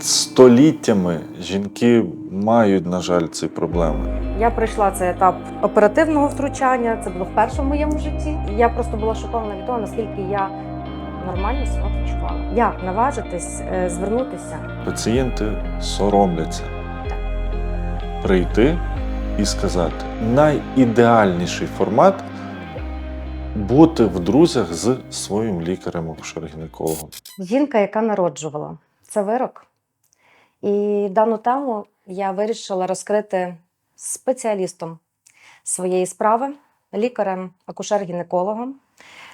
Століттями жінки мають, на жаль, ці проблеми. Я пройшла цей етап оперативного втручання. Це було вперше в моєму житті. І Я просто була шокована від того, наскільки я нормально себе почувала. Як наважитись е, звернутися? Пацієнти соромляться прийти і сказати: найідеальніший формат бути в друзях з своїм лікарем акушер-гінекологом. Жінка, яка народжувала, це вирок. І дану тему я вирішила розкрити спеціалістом своєї справи, лікарем, акушер-гінекологом,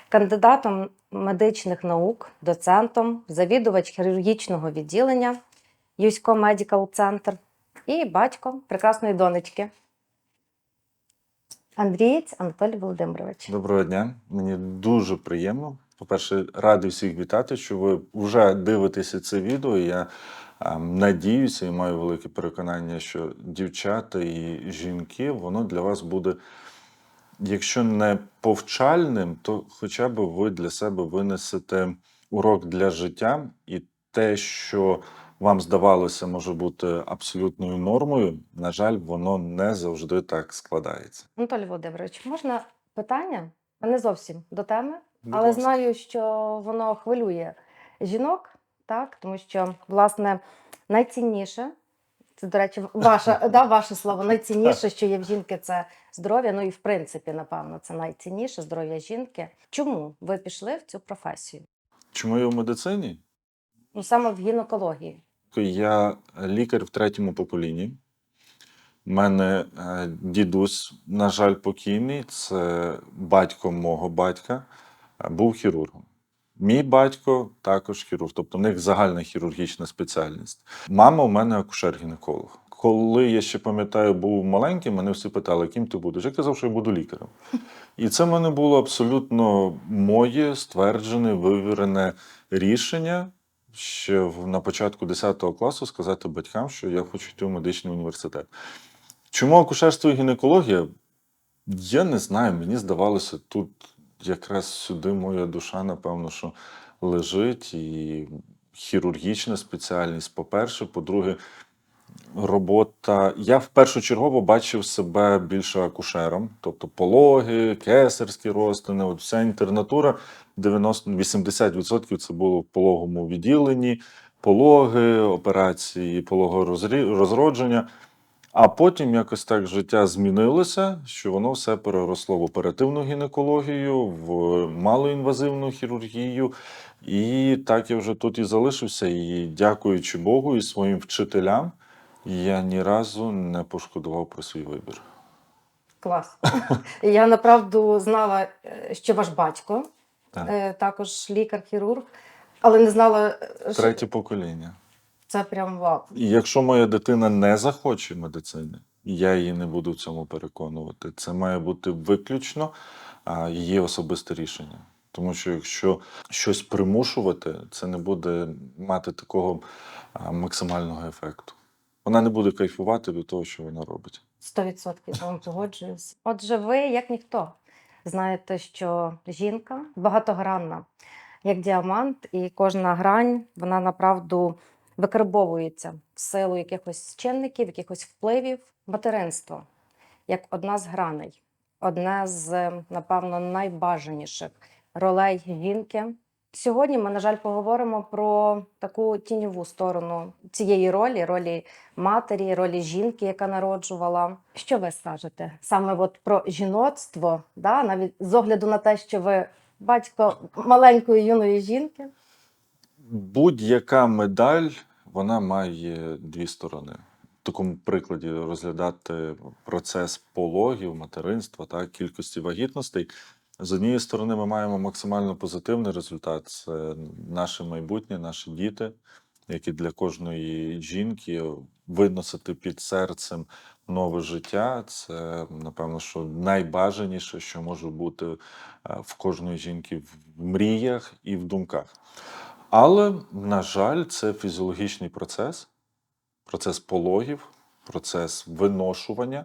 кандидатом медичних наук, доцентом, завідувач хірургічного відділення Юсько Медікал Центр і батько прекрасної донечки. Андрієць Анатолій Володимирович. Доброго дня, мені дуже приємно. По-перше, радий всіх вітати, що ви вже дивитеся це відео. Я надіюся і маю велике переконання, що дівчата і жінки, воно для вас буде, якщо не повчальним, то хоча б ви для себе винесете урок для життя і те, що вам здавалося, може бути абсолютною нормою. На жаль, воно не завжди так складається. Анатолій Володимирович, можна питання? Не зовсім до теми, Будь але ласка. знаю, що воно хвилює жінок, так тому що власне найцінніше. Це, до речі, ваше, да, ваше слово найцінніше, що є в жінки, це здоров'я. Ну і в принципі, напевно, це найцінніше здоров'я жінки. Чому ви пішли в цю професію? Чому я в медицині? Ну саме в гінекології. Я лікар в третьому поколінні. У мене е, дідусь, на жаль, покійний, це батько мого батька, е, був хірургом. Мій батько також хірург, тобто в них загальна хірургічна спеціальність. Мама у мене акушер-гінеколог. Коли я ще пам'ятаю, був маленьким, мене всі питали, ким ти будеш. Я казав, що я буду лікарем. І це в мене було абсолютно моє стверджене, вивірене рішення ще на початку 10 класу сказати батькам, що я хочу йти в медичний університет. Чому акушерство і гінекологія? Я не знаю. Мені здавалося, тут якраз сюди моя душа, напевно, що лежить. І хірургічна спеціальність, по-перше. По-друге, робота. Я впершочергово бачив себе більше акушером, тобто пологи, кесарські розтини, от вся інтернатура 90, 80% це було в пологовому відділенні, пологи, операції, пологорозродження. А потім якось так життя змінилося, що воно все переросло в оперативну гінекологію, в малоінвазивну хірургію. І так я вже тут і залишився. І дякуючи Богу і своїм вчителям, я ні разу не пошкодував про свій вибір. Клас. Я направду знала, е, що ваш батько Так. е, також лікар-хірург, але не знала, е, Третє покоління. Це прям вау. Якщо моя дитина не захоче медицини, я її не буду в цьому переконувати. Це має бути виключно її особисте рішення. Тому що якщо щось примушувати, це не буде мати такого максимального ефекту. Вона не буде кайфувати від того, що вона робить. 100% з вами погоджуюсь. Отже, ви, як ніхто, знаєте, що жінка багатогранна, як діамант, і кожна грань, вона направду викарбовується в силу якихось чинників, якихось впливів. Материнство як одна з граней, одне з, напевно, найбажаніших ролей жінки. Сьогодні ми, на жаль, поговоримо про таку тіньову сторону цієї ролі, ролі матері, ролі жінки, яка народжувала. Що ви скажете саме от про жіноцтво, да? навіть з огляду на те, що ви батько маленької юної жінки? Будь-яка медаль вона має дві сторони. В такому прикладі розглядати процес пологів, материнства та кількості вагітностей. З однієї сторони, ми маємо максимально позитивний результат. Це наше майбутнє, наші діти, які для кожної жінки виносити під серцем нове життя. Це, напевно, що найбажаніше, що може бути е, в кожної жінки в мріях і в думках. Але, на жаль, це фізіологічний процес, процес пологів, процес виношування,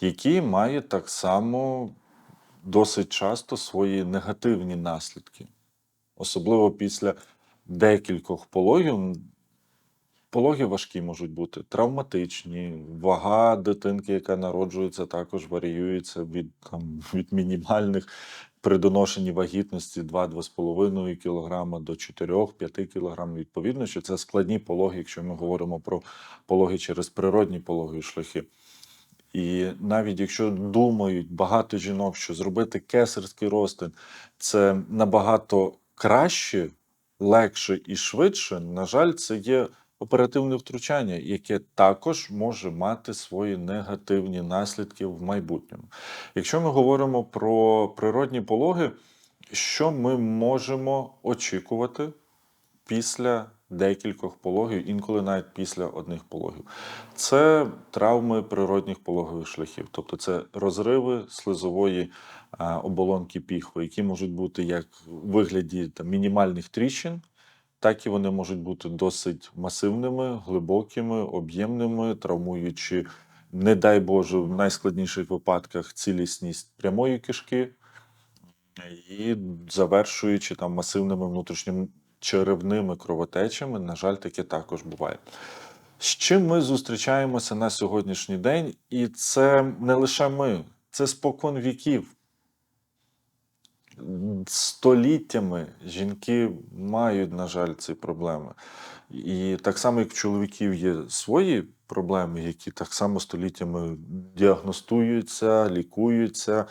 який має так само досить часто свої негативні наслідки. Особливо після декількох пологів Пологи важкі можуть бути, травматичні, вага дитинки, яка народжується, також варіюється від, там, від мінімальних при доношенні вагітності 2-2,5 кг до 4-5 кг. Відповідно, що це складні пологи, якщо ми говоримо про пологи через природні пологові шляхи. І навіть якщо думають багато жінок, що зробити кесарський розтин це набагато краще, легше і швидше, на жаль, це є оперативне втручання, яке також може мати свої негативні наслідки в майбутньому. Якщо ми говоримо про природні пологи, що ми можемо очікувати після декількох пологів, інколи навіть після одних пологів. Це травми природних пологових шляхів, тобто це розриви слизової оболонки піхви, які можуть бути як в вигляді там, мінімальних тріщин, так і вони можуть бути досить масивними, глибокими, об'ємними, травмуючи, не дай Боже, в найскладніших випадках цілісність прямої кишки і завершуючи там масивними внутрішніми черевними кровотечами, на жаль, таке також буває. З чим ми зустрічаємося на сьогоднішній день, і це не лише ми, це спокон віків. Століттями жінки мають, на жаль, ці проблеми. І так само, як в чоловіків є свої проблеми, які так само століттями діагностуються, лікуються,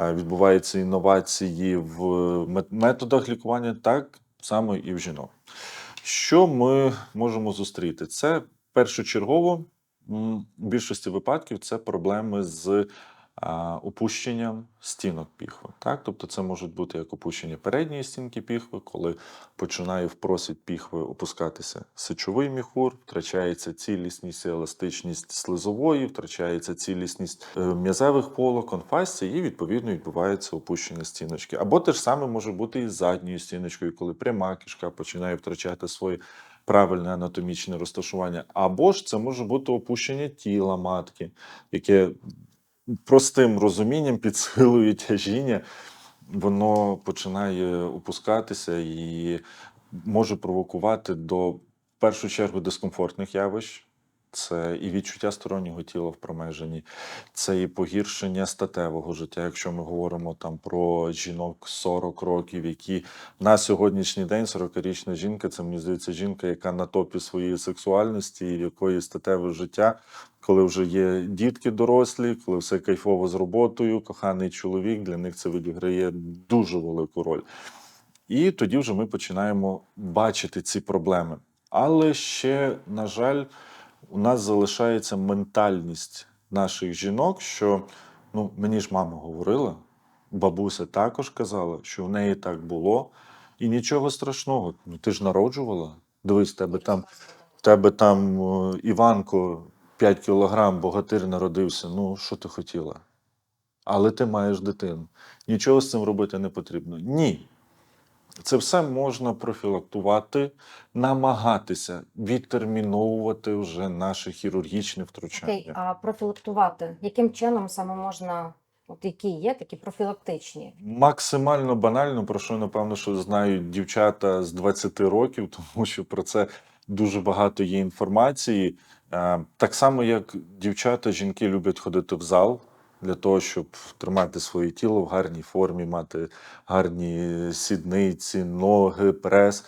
відбуваються інновації в методах лікування, так само і в жінок. Що ми можемо зустріти? Це першочергово в більшості випадків це проблеми з опущенням стінок піхви. Так? Тобто це можуть бути як опущення передньої стінки піхви, коли починає в просвіт піхви опускатися сечовий міхур, втрачається цілісність і еластичність слизової, втрачається цілісність е, м'язевих полокон, фасції, і відповідно відбувається опущення стіночки. Або те ж саме може бути і з задньою стіночкою, коли пряма кишка починає втрачати своє правильне анатомічне розташування. Або ж це може бути опущення тіла матки, яке простим розумінням під силою тяжіння, воно починає опускатися і може провокувати до в першу чергу дискомфортних явищ. Це і відчуття стороннього тіла в промеженні, це і погіршення статевого життя, якщо ми говоримо там про жінок 40 років, які на сьогоднішній день 40-річна жінка, це мені здається жінка, яка на топі своєї сексуальності, і в якої статеве життя, коли вже є дітки дорослі, коли все кайфово з роботою, коханий чоловік, для них це відіграє дуже велику роль. І тоді вже ми починаємо бачити ці проблеми. Але ще, на жаль, у нас залишається ментальність наших жінок, що ну, мені ж мама говорила, бабуся також казала, що в неї так було, і нічого страшного. Ну ти ж народжувала. Дивись, тебе там, тебе там Іванко 5 кілограм, богатир народився. Ну, що ти хотіла? Але ти маєш дитину. Нічого з цим робити не потрібно. Ні. Це все можна профілактувати, намагатися відтерміновувати вже наше хірургічне втручання. Окей, а профілактувати? Яким чином саме можна, от які є такі профілактичні? Максимально банально, про що напевно, що знають дівчата з 20 років, тому що про це дуже багато є інформації. Е, Так само, як дівчата, жінки люблять ходити в зал для того, щоб тримати своє тіло в гарній формі, мати гарні сідниці, ноги, прес.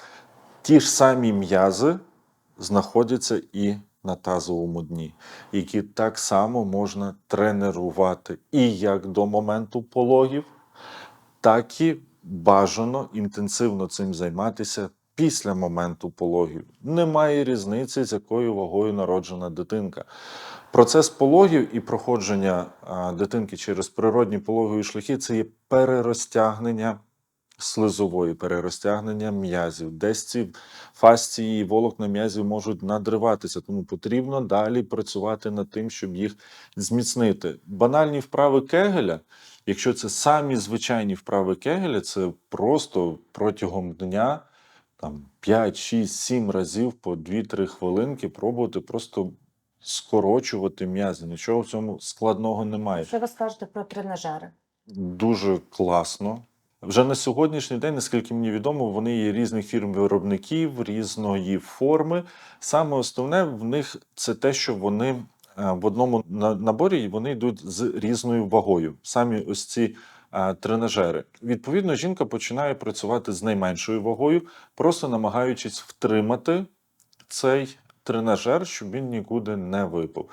Ті ж самі м'язи знаходяться і на тазовому дні, які так само можна тренувати і як до моменту пологів, так і бажано інтенсивно цим займатися після моменту пологів. Немає різниці, з якою вагою народжена дитинка. Процес пологів і проходження дитинки через природні пологові шляхи це є перерозтягнення слизової, перерозтягнення м'язів. Десь ці фасції і волокна м'язів можуть надриватися, тому потрібно далі працювати над тим, щоб їх зміцнити. Банальні вправи Кегеля, якщо це самі звичайні вправи Кегеля, це просто протягом дня там 5, 6, 7 разів по 2-3 хвилинки пробувати просто скорочувати м'язи. Нічого в цьому складного немає. Що ви скажете про тренажери? Дуже класно. Вже на сьогоднішній день, наскільки мені відомо, вони є різних фірм виробників, різної форми. Саме основне в них це те, що вони е, в одному наборі вони йдуть з різною вагою. Самі ось ці е, тренажери. Відповідно, жінка починає працювати з найменшою вагою, просто намагаючись втримати цей тренажер, щоб він нікуди не випав.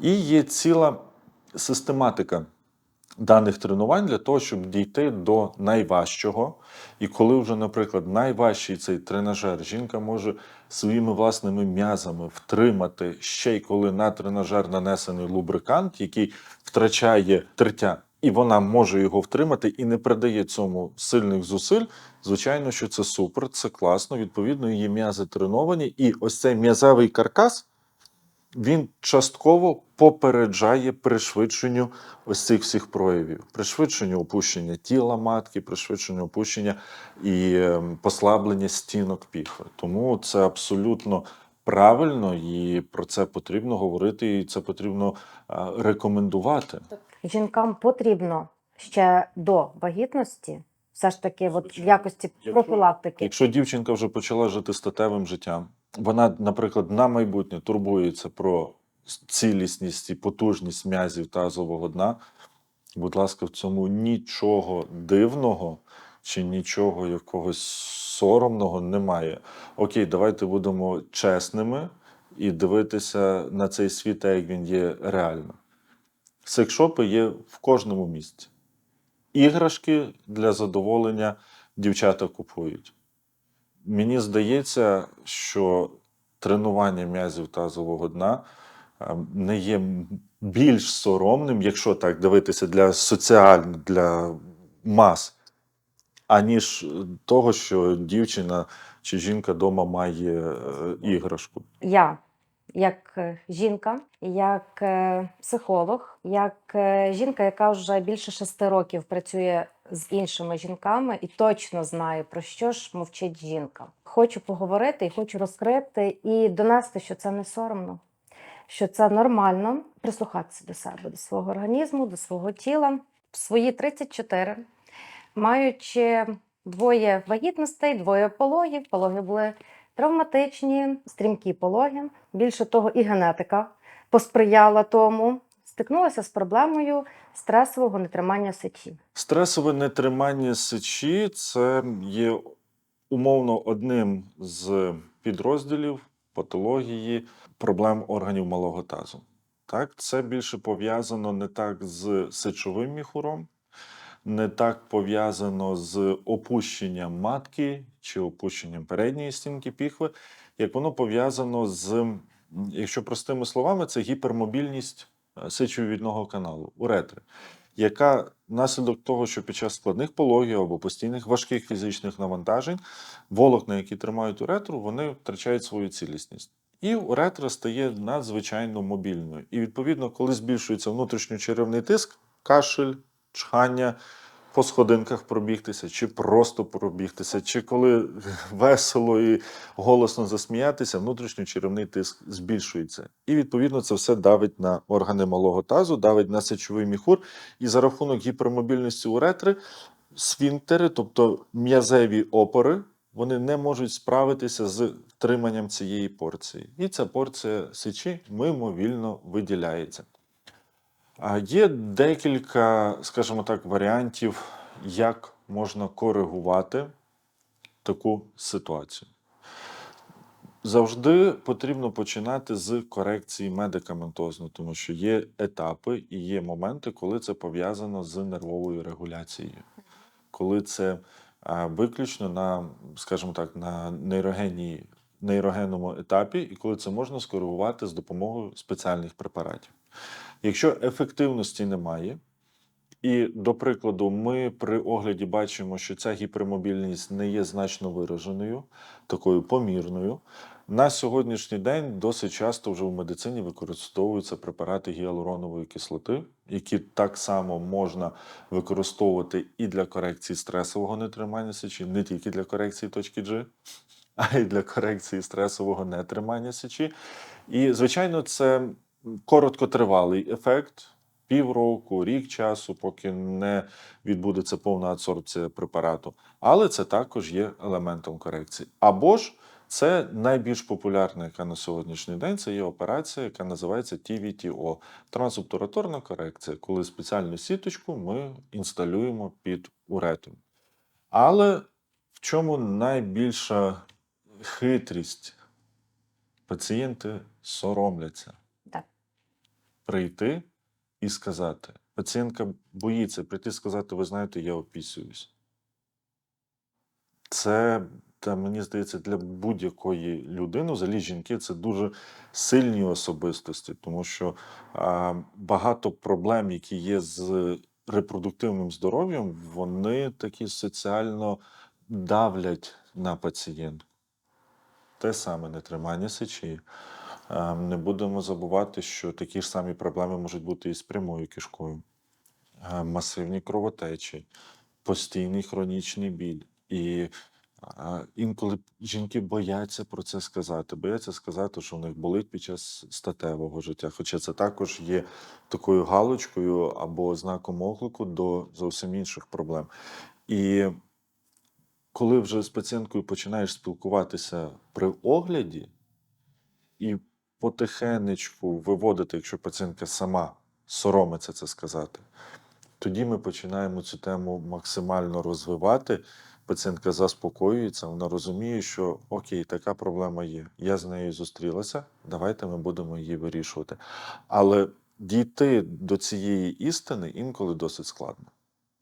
І є ціла систематика даних тренувань для того, щоб дійти до найважчого. І коли вже, наприклад, найважчий цей тренажер, жінка може своїми власними м'язами втримати ще й коли на тренажер нанесений лубрикант, який втрачає тертя. І вона може його втримати і не придає цьому сильних зусиль. Звичайно, що це супер, це класно. Відповідно, її м'язи треновані, і ось цей м'язевий каркас він частково попереджає пришвидшенню ось цих всіх проявів, пришвидшенню опущення тіла матки, пришвидшенню опущення і ем, послаблення стінок піхви. Тому це абсолютно правильно, і про це потрібно говорити, і це потрібно е, рекомендувати. Жінкам потрібно ще до вагітності, все ж таки, от в якості профілактики. Якщо дівчинка вже почала жити статевим життям, вона, наприклад, на майбутнє турбується про цілісність і потужність м'язів тазового дна. Будь ласка, в цьому нічого дивного чи нічого якогось соромного немає. Окей, давайте будемо чесними і дивитися на цей світ, як він є реально. Секшопи є в кожному місці. Іграшки для задоволення дівчата купують. Мені здається, що тренування м'язів тазового дна е, не є більш соромним, якщо так дивитися для соціально, для мас, аніж того, що дівчина чи жінка вдома має е, іграшку. Я, як е, жінка, як е, психолог, як е, жінка, яка вже більше шести років працює з іншими жінками і точно знає, про що ж мовчить жінка. Хочу поговорити і хочу розкрити і донести, що це не соромно, що це нормально прислухатися до себе, до свого організму, до свого тіла. В свої 34, маючи двоє вагітностей, двоє пологів, пологи були травматичні, стрімкі пологи. Більше того, і генетика посприяла тому. Стикнулася з проблемою стресового нетримання сечі. Стресове нетримання сечі це є умовно одним з підрозділів патології проблем органів малого тазу. Так, це більше пов'язано не так з сечовим міхуром, не так пов'язано з опущенням матки чи опущенням передньої стінки піхви, як воно пов'язано з, якщо простими словами, це гіпермобільність е, сечовідного каналу, уретри, яка внаслідок того, що під час складних пологів або постійних важких фізичних навантажень волокна, які тримають уретру, вони втрачають свою цілісність. І уретра стає надзвичайно мобільною. І відповідно, коли збільшується внутрішньочеревний тиск, кашель, чхання, по сходинках пробігтися, чи просто пробігтися, чи коли весело і голосно засміятися, внутрішньочеревний тиск збільшується. І відповідно це все давить на органи малого тазу, давить на сечовий міхур. І за рахунок гіпермобільності уретри, сфінктери, тобто м'язеві опори, вони не можуть справитися з втриманням цієї порції. І ця порція сечі мимовільно виділяється. Є декілька, скажімо так, варіантів, як можна коригувати таку ситуацію. Завжди потрібно починати з корекції медикаментозно, тому що є етапи і є моменти, коли це пов'язано з нервовою регуляцією, коли це виключно на, скажімо так, на нейрогенній, нейрогенному етапі, і коли це можна скоригувати з допомогою спеціальних препаратів. Якщо ефективності немає, і, до прикладу, ми при огляді бачимо, що ця гіпермобільність не є значно вираженою, такою помірною. На сьогоднішній день досить часто вже в медицині використовуються препарати гіалуронової кислоти, які так само можна використовувати і для корекції стресового нетримання сечі, не тільки для корекції точки G, а й для корекції стресового нетримання сечі. І, звичайно, це короткотривалий ефект. півроку, рік часу, поки не відбудеться повна адсорбція препарату. Але це також є елементом корекції. Або ж це найбільш популярна, яка на сьогоднішній день, це є операція, яка називається TVTO трансобтураторна корекція, коли спеціальну сіточку ми інсталюємо під уретру. Але в чому найбільша хитрість? Пацієнти соромляться Так. Прийти і сказати. Пацієнтка боїться прийти і сказати, ви знаєте, я опісююсь. Це, та, мені здається, для будь-якої людини, взагалі жінки, це дуже сильні особистості, тому що а, багато проблем, які є з репродуктивним здоров'ям, вони такі соціально давлять на пацієнтку. Те саме нетримання сечі. Е, Не будемо забувати, що такі ж самі проблеми можуть бути і з прямою кишкою, Е, масивні кровотечі, постійний хронічний біль. І інколи жінки бояться про це сказати, бояться сказати, що в них болить під час статевого життя. Хоча це також є такою галочкою або знаком оклику до зовсім інших проблем. І коли вже з пацієнткою починаєш спілкуватися при огляді і потихенечку виводити, якщо пацієнтка сама соромиться це сказати, тоді ми починаємо цю тему максимально розвивати. Пацієнтка заспокоюється, вона розуміє, що окей, така проблема є. Я з нею зустрілася, давайте ми будемо її вирішувати. Але дійти до цієї істини інколи досить складно,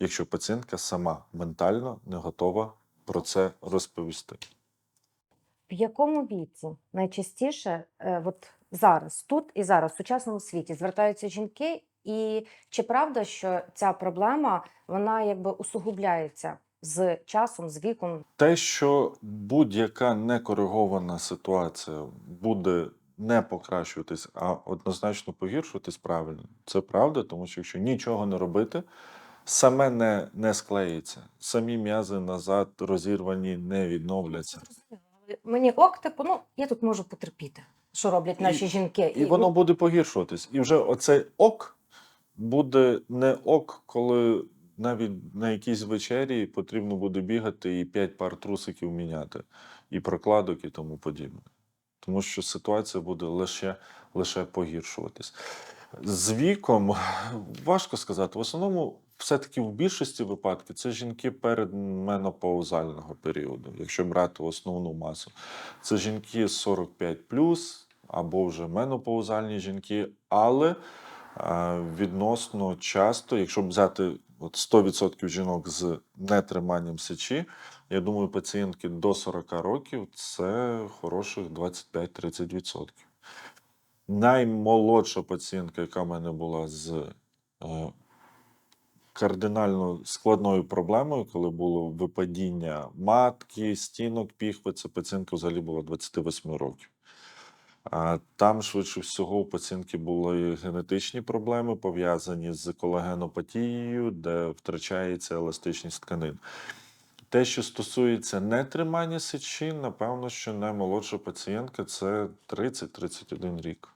якщо пацієнтка сама ментально не готова про це розповісти. В якому віці найчастіше, е, от зараз, тут і зараз, в сучасному світі, звертаються жінки, і чи правда, що ця проблема вона якби усугубляється з часом, з віком? Те, що будь-яка некоригована ситуація буде не покращуватись, а однозначно погіршуватись правильно, це правда, тому що якщо нічого не робити, саме не, не склеїться. Самі м'язи назад розірвані не відновляться. Мені ок, типу, ну я тут можу потерпіти, що роблять І- наші жінки. І воно буде погіршуватись. І вже оцей ок буде не ок, коли навіть на якійсь вечері потрібно буде бігати і п'ять пар трусиків міняти, і прокладок, і тому подібне. Тому що ситуація буде лише, лише погіршуватись. З віком важко сказати. В основному, все-таки в більшості випадків це жінки перед менопаузального періоду, якщо брати основну масу. Це жінки 45 або вже менопаузальні жінки, але е, відносно часто, якщо взяти от 100% жінок з нетриманням сечі, я думаю, пацієнтки до 40 років це хороших 25-30%. Наймолодша пацієнтка, яка в мене була з е, кардинально складною проблемою, коли було випадіння матки, стінок піхви, це пацієнтка взагалі була 28 років. А Там, швидше всього, у пацієнтки були генетичні проблеми, пов'язані з колагенопатією, де втрачається еластичність тканин. Те, що стосується нетримання сечі, напевно, що наймолодша пацієнтка це 30-31 рік.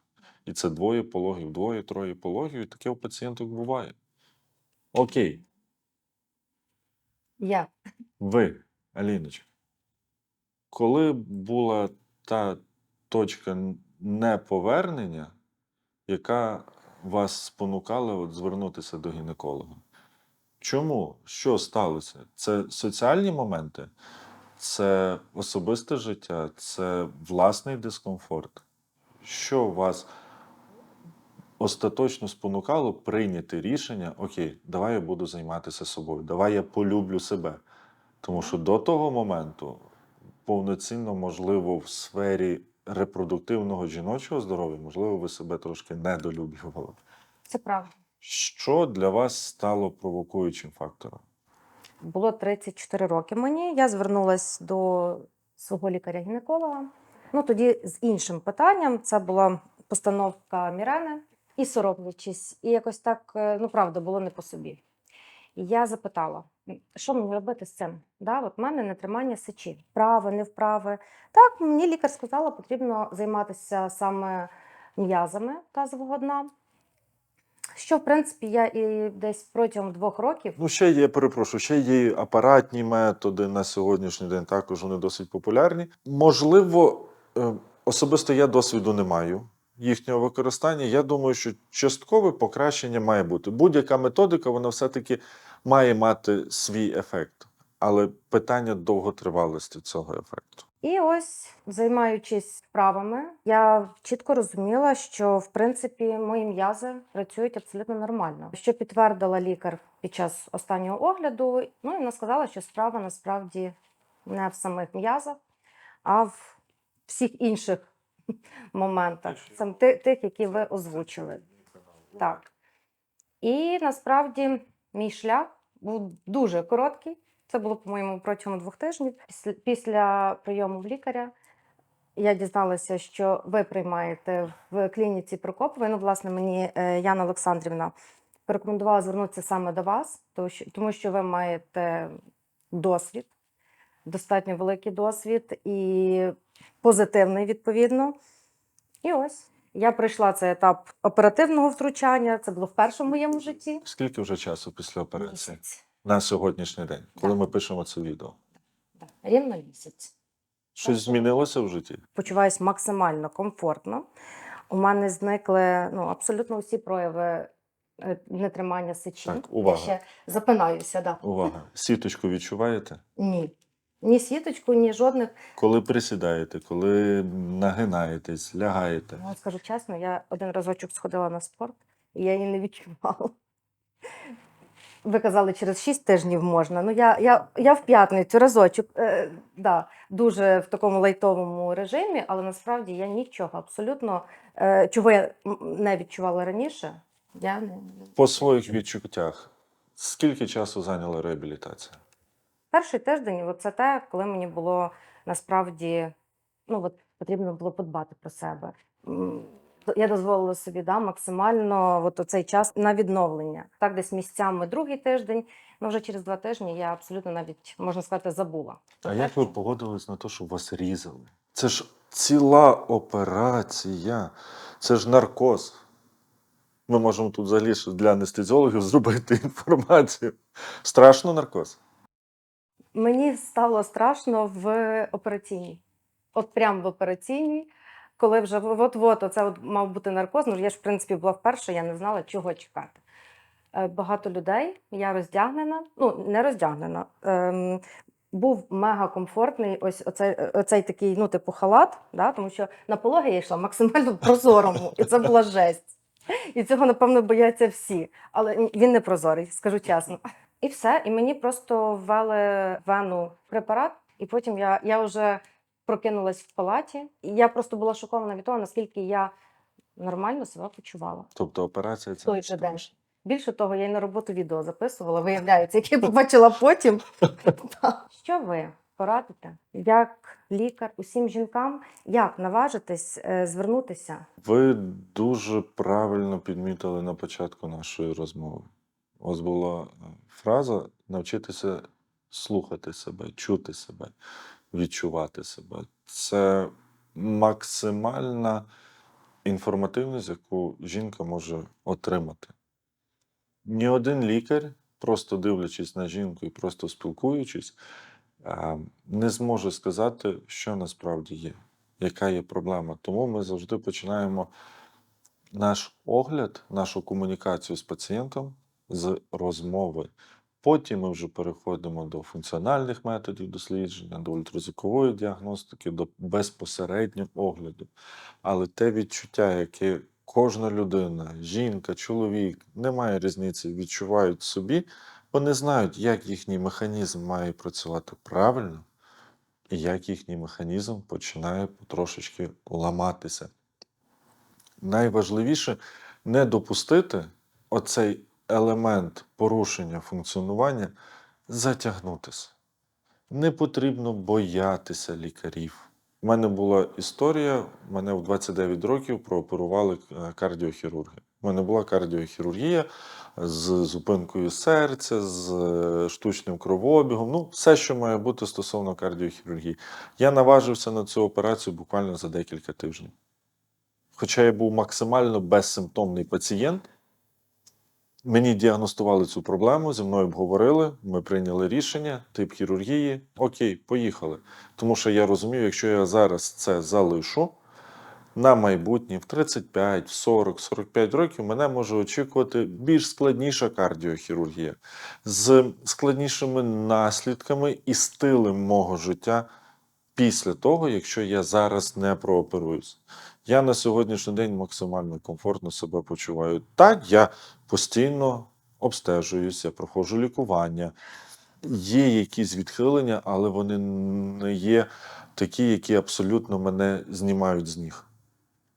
І це двоє пологів, двоє-троє пологів, і таке у пацієнток буває. Окей, Я ви, Аліночка, коли була та точка неповернення, яка вас спонукала от звернутися до гінеколога? Чому? Що сталося? Це соціальні моменти, це особисте життя, це власний дискомфорт. Що вас остаточно спонукало прийняти рішення: Окей, давай я буду займатися собою, давай я полюблю себе. Тому що до того моменту повноцінно, можливо, в сфері репродуктивного жіночого здоров'я, можливо, ви себе трошки недолюблювали. це правда. Що для вас стало провокуючим фактором? Було 34 роки мені. Я звернулася до свого лікаря-гінеколога. Ну тоді з іншим питанням це була постановка мірени і соромлячись. І якось так, е, ну правда, було не по собі. І я запитала, що мені робити з цим? Да, от мене нетримання сечі, вправи, не вправи. Так, мені лікар сказала, потрібно займатися саме м'язами тазового дна. що в принципі я і десь протягом двох років Ну, ще є, перепрошую, ще є апаратні методи на сьогоднішній день, також вони досить популярні. Можливо, е, особисто я досвіду не маю їхнього використання. Я думаю, що часткове покращення має бути. Будь-яка методика, вона все-таки має мати свій ефект. Але питання довготривалості цього ефекту. І ось, займаючись справами, я чітко розуміла, що в принципі мої м'язи працюють абсолютно нормально. Що підтвердила лікар під час останнього огляду. Ну і вона сказала, що справа насправді не в самих м'язах, а в всіх інших моментах, сам ти- тих, які ви озвучили. Так. І насправді мій шлях був дуже короткий. Це було, по-моєму, протягом двох тижнів. Після, після прийому в лікаря я дізналася, що ви приймаєте в клініці Прокопової. Ну, власне, мені е, Яна Олександрівна порекомендувала звернутися саме до вас, тому що ви маєте досвід, достатньо великий досвід і позитивний, відповідно. І ось я пройшла цей етап оперативного втручання. Це було в моєму житті. Скільки вже часу після операції Місяць. на сьогоднішній день, коли Так. ми пишемо це відео? Так, рівно місяць. Щось змінилося в житті? почуваюся максимально комфортно. У мене зникли ну, абсолютно усі прояви е, нетримання сечі. Так, увага. Я ще запинаюся, да. Увага! Сіточку відчуваєте? Ні. Ні сіточку, ні жодних. Коли присідаєте, коли нагинаєтесь, лягаєте. Ну, скажу чесно, я один разочок сходила на спорт, і я її не відчувала. Ви казали, через 6 тижнів можна. Ну, я, я, я в п'ятницю разочок, е, да, дуже в такому лайтовому режимі, але насправді я нічого абсолютно, е, чого я не відчувала раніше, я не. По своїх відчуттях, скільки часу зайняла реабілітація? Перший тиждень це те, коли мені було насправді ну, от, потрібно було подбати про себе. Я дозволила собі да, максимально от оцей час на відновлення. Так, десь місцями другий тиждень, ну вже через два тижні я абсолютно навіть можна сказати забула. А як ви погодились на те, щоб вас різали? Це ж ціла операція, це ж наркоз. Ми можемо тут взагалі для анестезіологів зробити інформацію. Страшно наркоз. Мені стало страшно в операційній. От прямо в операційній, коли вже от-от, оце от мав бути наркоз. Ну, я ж, в принципі, була вперше, я не знала, чого чекати. Е, Багато людей, я роздягнена, ну, не роздягнена. Ем, був мега комфортний ось оцей, оцей такий, ну, типу, халат, да, тому що на пологи я йшла максимально прозорому, і це була жесть. І цього, напевно, бояться всі. Але він не прозорий, скажу чесно. І все. І мені просто ввели в вену препарат, і потім я, я вже прокинулась в палаті. І я просто була шокована від того, наскільки я нормально себе почувала. Тобто операція це Той же день. Більше того, я й на роботу відео записувала, виявляється, яке побачила потім. Що ви порадите, як лікар усім жінкам, як наважитись е, звернутися? Ви дуже правильно підмітили на початку нашої розмови. Ось була е, фраза навчитися слухати себе, чути себе, відчувати себе. Це максимальна інформативність, яку жінка може отримати. Ні один лікар, просто дивлячись на жінку і просто спілкуючись, е, не зможе сказати, що насправді є, яка є проблема. Тому ми завжди починаємо наш огляд, нашу комунікацію з пацієнтом з розмови. Потім ми вже переходимо до функціональних методів дослідження, до ультразвукової діагностики, до безпосереднього огляду. Але те відчуття, яке кожна людина, жінка, чоловік, немає різниці, відчувають собі, вони знають, як їхній механізм має працювати правильно, і як їхній механізм починає потрошечки ламатися. Найважливіше не допустити оцей елемент порушення функціонування затягнутися. Не потрібно боятися лікарів. У мене була історія, мене в 29 років прооперували е, кардіохірурги. У мене була кардіохірургія з зупинкою серця, з е, штучним кровообігом. Ну, все, що має бути стосовно кардіохірургії. Я наважився на цю операцію буквально за декілька тижнів. Хоча я був максимально безсимптомний пацієнт, Мені діагностували цю проблему, зі мною обговорили, ми прийняли рішення, тип хірургії. Окей, поїхали. Тому що я розумію, якщо я зараз це залишу, на майбутнє в 35, в 40, 45 років мене може очікувати більш складніша кардіохірургія з складнішими наслідками і стилем мого життя після того, якщо я зараз не прооперуюсь. Я на сьогоднішній день максимально комфортно себе почуваю. Так, я постійно обстежуюсь, я проходжу лікування. Є якісь відхилення, але вони не є такі, які абсолютно мене знімають з ніг.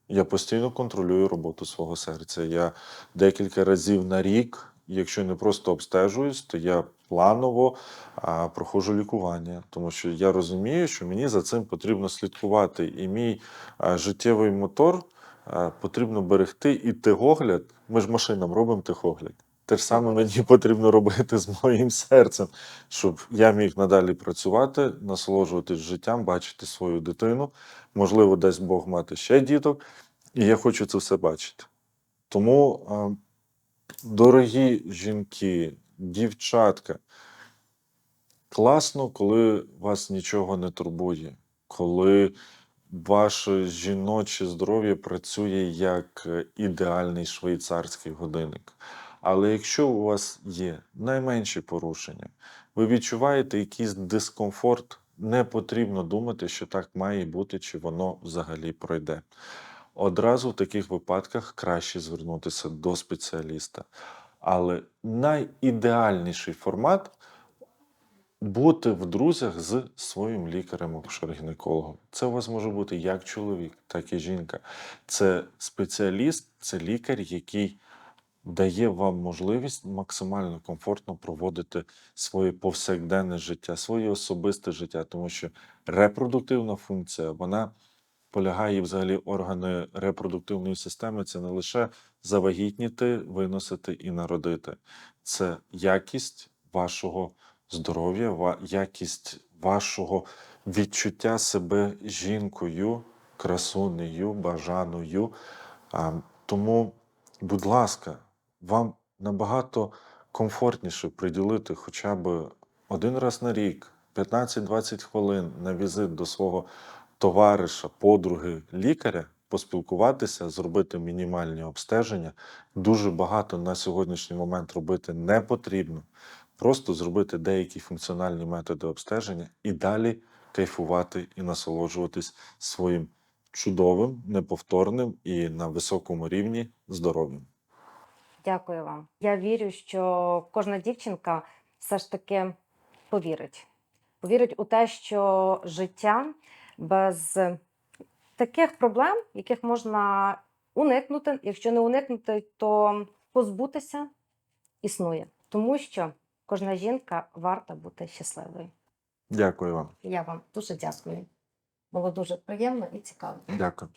Я постійно контролюю роботу свого серця. Я декілька разів на рік, якщо не просто обстежуюсь, то я планово а, проходжу лікування, тому що я розумію, що мені за цим потрібно слідкувати. І мій а, життєвий мотор потрібно берегти. І тихогляд, ми ж машинам робимо тихогляд. Те ж саме мені потрібно робити з моїм серцем, щоб я міг надалі працювати, насолоджуватись життям, бачити свою дитину. Можливо, дасть Бог мати ще діток, і я хочу це все бачити. Тому, дорогі жінки, дівчатка, класно, коли вас нічого не турбує, коли ваше жіноче здоров'я працює як е, ідеальний швейцарський годинник. Але якщо у вас є найменші порушення, ви відчуваєте якийсь дискомфорт, не потрібно думати, що так має бути, чи воно взагалі пройде. Одразу в таких випадках краще звернутися до спеціаліста. Але найідеальніший формат бути в друзях з своїм лікарем-акушер-гінекологом. Це у вас може бути як чоловік, так і жінка. Це спеціаліст, це лікар, який дає вам можливість максимально комфортно проводити своє повсякденне життя, своє особисте життя, тому що репродуктивна функція, вона полягає взагалі органи репродуктивної системи це не лише завагітніти, виносити і народити. Це якість вашого здоров'я, якість вашого відчуття себе жінкою, красунею, бажаною. Тому, будь ласка, вам набагато комфортніше приділити хоча б один раз на рік, 15-20 хвилин на візит до свого товариша, подруги, лікаря, поспілкуватися, зробити мінімальні обстеження. Дуже багато на сьогоднішній момент робити не потрібно. Просто зробити деякі функціональні методи обстеження і далі кайфувати і насолоджуватись своїм чудовим, неповторним і на високому рівні здоров'ям. Дякую вам. Я вірю, що кожна дівчинка все ж таки повірить. Повірить у те, що життя без таких проблем, яких можна уникнути, якщо не уникнути, то позбутися існує. Тому що кожна жінка варта бути щасливою. Дякую вам. Я вам дуже дякую. Було дуже приємно і цікаво. Дякую.